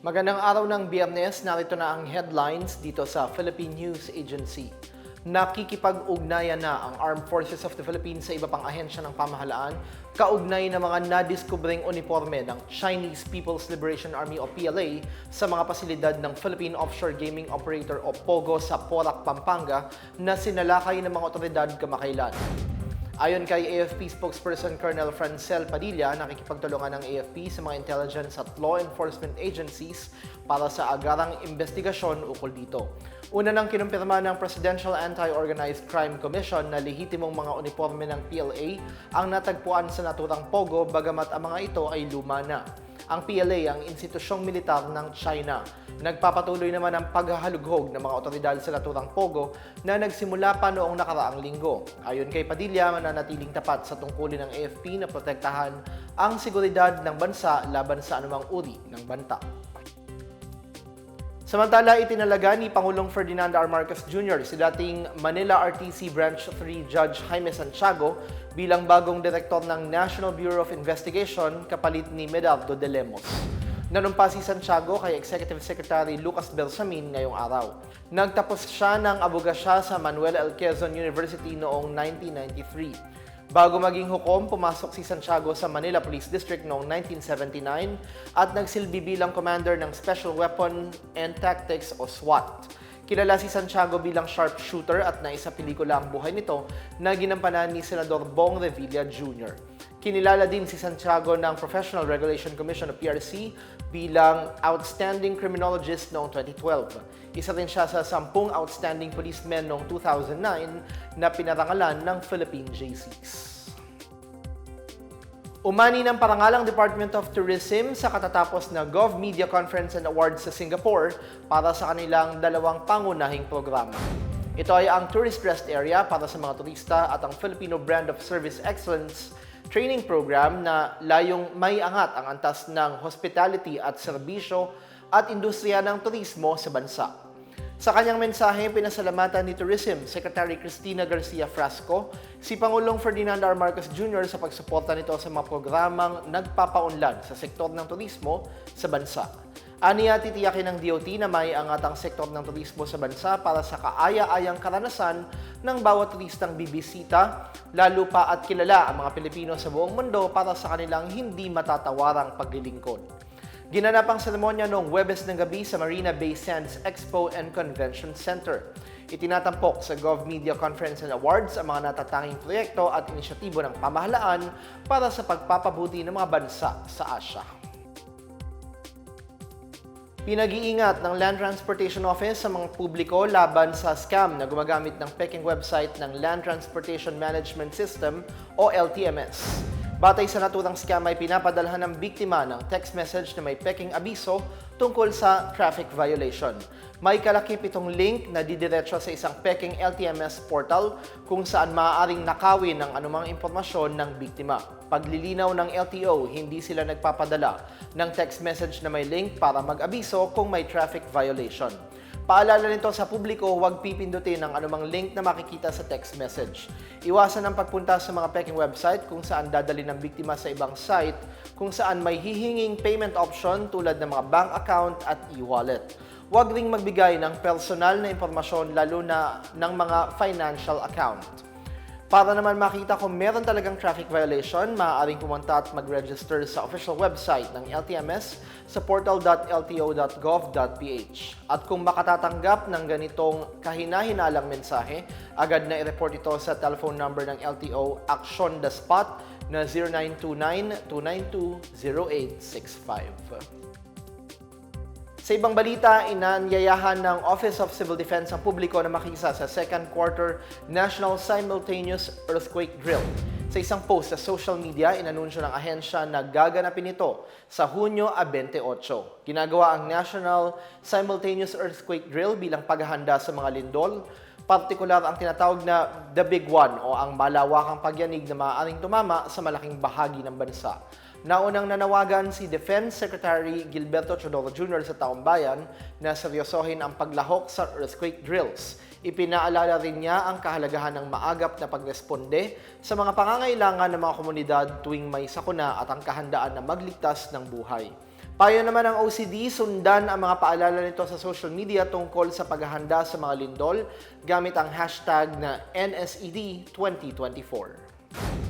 Magandang araw ng biyernes, narito na ang headlines dito sa Philippine News Agency. Nakikipag-ugnayan na ang Armed Forces of the Philippines sa iba pang ahensya ng pamahalaan, kaugnay ng mga nadiskubring uniforme ng Chinese People's Liberation Army o PLA sa mga pasilidad ng Philippine Offshore Gaming Operator o POGO sa Porac, Pampanga na sinalakay ng mga otoridad kamakailan. Ayon kay AFP spokesperson Colonel Francel Padilla, nakikipagtulungan ng AFP sa mga intelligence at law enforcement agencies para sa agarang investigasyon ukol dito. Una nang kinumpirma ng Presidential Anti-Organized Crime Commission na lehitimong mga uniforme ng PLA ang natagpuan sa naturang Pogo bagamat ang mga ito ay luma na. Ang PLA ang institusyong militar ng China. Nagpapatuloy naman ang paghahalughog ng mga otoridad sa naturang Pogo na nagsimula pa noong nakaraang linggo. Ayon kay Padilla, mananatiling tapat sa tungkulin ng AFP na protektahan ang seguridad ng bansa laban sa anumang uri ng banta. Samantala, itinalaga ni Pangulong Ferdinand R. Marcos Jr. si dating Manila RTC Branch 3 Judge Jaime Santiago bilang bagong direktor ng National Bureau of Investigation kapalit ni Medardo de Lemos. Nanumpa si Santiago kay Executive Secretary Lucas Bersamin ngayong araw. Nagtapos siya ng abogasya sa Manuel L. Quezon University noong 1993. Bago maging hukom, pumasok si Santiago sa Manila Police District noong 1979 at nagsilbi bilang commander ng Special Weapon and Tactics o SWAT. Kilala si Santiago bilang sharpshooter at naisa pelikula ang buhay nito na ginampanan ni Senador Bong Revilla Jr. Kinilala din si Santiago ng Professional Regulation Commission o PRC bilang Outstanding Criminologist noong 2012. Isa rin siya sa sampung outstanding policemen noong 2009 na pinarangalan ng Philippine JCs. Umani ng parangalang Department of Tourism sa katatapos na Gov Media Conference and Awards sa Singapore para sa kanilang dalawang pangunahing programa. Ito ay ang Tourist Rest Area para sa mga turista at ang Filipino Brand of Service Excellence training program na layong may angat ang antas ng hospitality at serbisyo at industriya ng turismo sa bansa. Sa kanyang mensahe, pinasalamatan ni Tourism Secretary Cristina Garcia Frasco si Pangulong Ferdinand R. Marcos Jr. sa pagsuporta nito sa mga programang nagpapaunlad sa sektor ng turismo sa bansa. Aniya, titiyakin ng DOT na may angat ang sektor ng turismo sa bansa para sa kaaya-ayang karanasan ng bawat turistang bibisita, lalo pa at kilala ang mga Pilipino sa buong mundo para sa kanilang hindi matatawarang paglilingkod. Ginanap ang seremonya noong Webes ng gabi sa Marina Bay Sands Expo and Convention Center. Itinatampok sa Gov Media Conference and Awards ang mga natatanging proyekto at inisyatibo ng pamahalaan para sa pagpapabuti ng mga bansa sa Asya. Pinag-iingat ng Land Transportation Office sa mga publiko laban sa scam na gumagamit ng peking website ng Land Transportation Management System o LTMS. Batay sa naturang scam ay pinapadalhan ng biktima ng text message na may peking abiso tungkol sa traffic violation. May kalakip itong link na didiretso sa isang peking LTMS portal kung saan maaaring nakawin ng anumang impormasyon ng biktima. Paglilinaw ng LTO, hindi sila nagpapadala ng text message na may link para mag-abiso kung may traffic violation. Paalala nito sa publiko, huwag pipindutin ang anumang link na makikita sa text message. Iwasan ang pagpunta sa mga peking website kung saan dadali ng biktima sa ibang site kung saan may hihinging payment option tulad ng mga bank account at e-wallet. Huwag ring magbigay ng personal na impormasyon lalo na ng mga financial account. Para naman makita kung meron talagang traffic violation, maaaring pumunta at mag-register sa official website ng LTMS sa portal.lto.gov.ph. At kung makatatanggap ng ganitong kahina-hinalang mensahe, agad na i-report ito sa telephone number ng LTO Action the Spot na 0929-292-0865. Sa ibang balita, inanyayahan ng Office of Civil Defense ang publiko na makisa sa second quarter National Simultaneous Earthquake Drill. Sa isang post sa social media, inanunsyo ng ahensya na gaganapin ito sa Hunyo a 28. Ginagawa ang National Simultaneous Earthquake Drill bilang paghahanda sa mga lindol, partikular ang tinatawag na The Big One o ang malawakang pagyanig na maaaring tumama sa malaking bahagi ng bansa. Naunang nanawagan si Defense Secretary Gilberto Chodoro Jr. sa taong bayan na seryosohin ang paglahok sa earthquake drills. Ipinaalala rin niya ang kahalagahan ng maagap na pagresponde sa mga pangangailangan ng mga komunidad tuwing may sakuna at ang kahandaan na magligtas ng buhay. Payo naman ng OCD, sundan ang mga paalala nito sa social media tungkol sa paghahanda sa mga lindol gamit ang hashtag na E NSED 2024.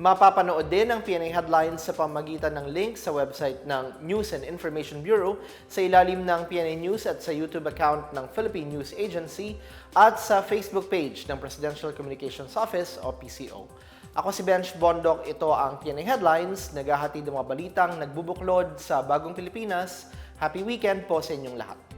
Mapapanood din ang PNA Headlines sa pamagitan ng link sa website ng News and Information Bureau sa ilalim ng PNA News at sa YouTube account ng Philippine News Agency at sa Facebook page ng Presidential Communications Office o PCO. Ako si Bench Bondok, ito ang PNA Headlines, naghahatid ng mga balitang nagbubuklod sa bagong Pilipinas. Happy weekend po sa inyong lahat.